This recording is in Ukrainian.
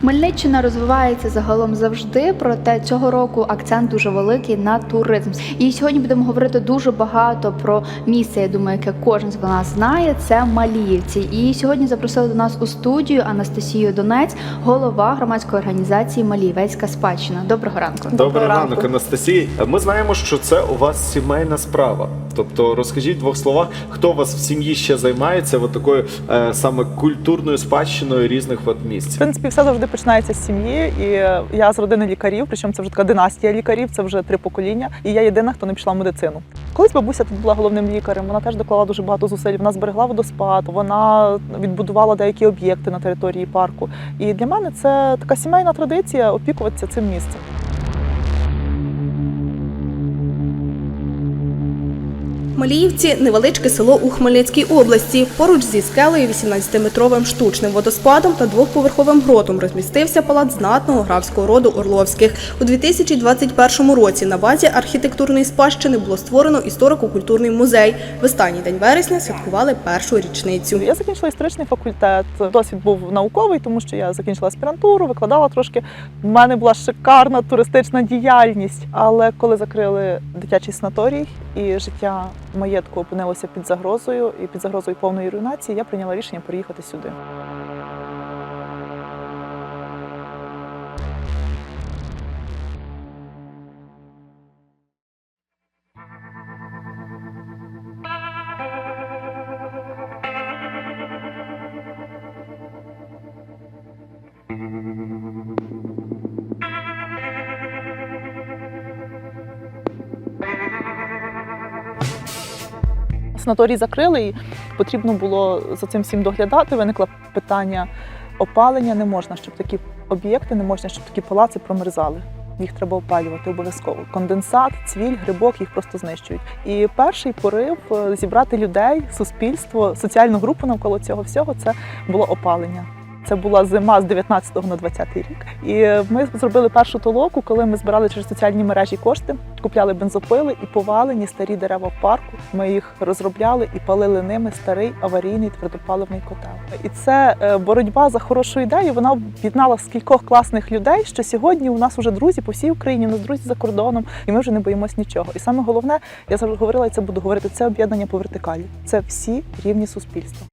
Хмельниччина розвивається загалом завжди, проте цього року акцент дуже великий на туризм. І сьогодні будемо говорити дуже багато про місце. Я думаю, яке кожен з нас знає. Це Маліївці. І сьогодні запросили до нас у студію Анастасію Донець, голова громадської організації Маліївецька спадщина. Доброго ранку. Доброго ранок, ранку. Анастасія. Ми знаємо, що це у вас сімейна справа. Тобто, розкажіть в двох словах, хто у вас в сім'ї ще займається от такою е, саме культурною спадщиною різних от В принципі, все завжди починається з сім'ї. І я з родини лікарів, причому це вже така династія лікарів, це вже три покоління. І я єдина, хто не пішла в медицину. Колись бабуся тут була головним лікарем. Вона теж доклала дуже багато зусиль. Вона зберегла водоспад, вона відбудувала деякі об'єкти на території парку. І для мене це така сімейна традиція опікуватися цим місцем. Маліївці невеличке село у Хмельницькій області. Поруч зі скелею 18-метровим штучним водоспадом та двохповерховим гротом розмістився палац знатного графського роду Орловських. У 2021 році на базі архітектурної спадщини було створено історико-культурний музей. В останній день вересня святкували першу річницю. Я закінчила історичний факультет. Досвід був науковий, тому що я закінчила аспірантуру, викладала трошки. У мене була шикарна туристична діяльність. Але коли закрили дитячий санаторій і життя маєтку опинилося під загрозою і під загрозою повної руйнації, я прийняла рішення переїхати сюди. Санаторій закрили, і потрібно було за цим всім доглядати. Виникло питання опалення не можна, щоб такі об'єкти не можна, щоб такі палаци промерзали. Їх треба опалювати обов'язково. Конденсат, цвіль, грибок їх просто знищують. І перший порив е, зібрати людей, суспільство, соціальну групу навколо цього всього це було опалення. Це була зима з 19 на 20 рік. І ми зробили першу толоку, коли ми збирали через соціальні мережі кошти, купляли бензопили і повалені старі дерева в парку. Ми їх розробляли і палили ними старий аварійний твердопаливний котел. І це е, боротьба за хорошу ідею. Вона об'єднала скількох класних людей, що сьогодні у нас вже друзі по всій Україні, у нас друзі за кордоном, і ми вже не боїмось нічого. І саме головне, я завжди говорила, і це буду говорити. Це об'єднання по вертикалі. Це всі рівні суспільства.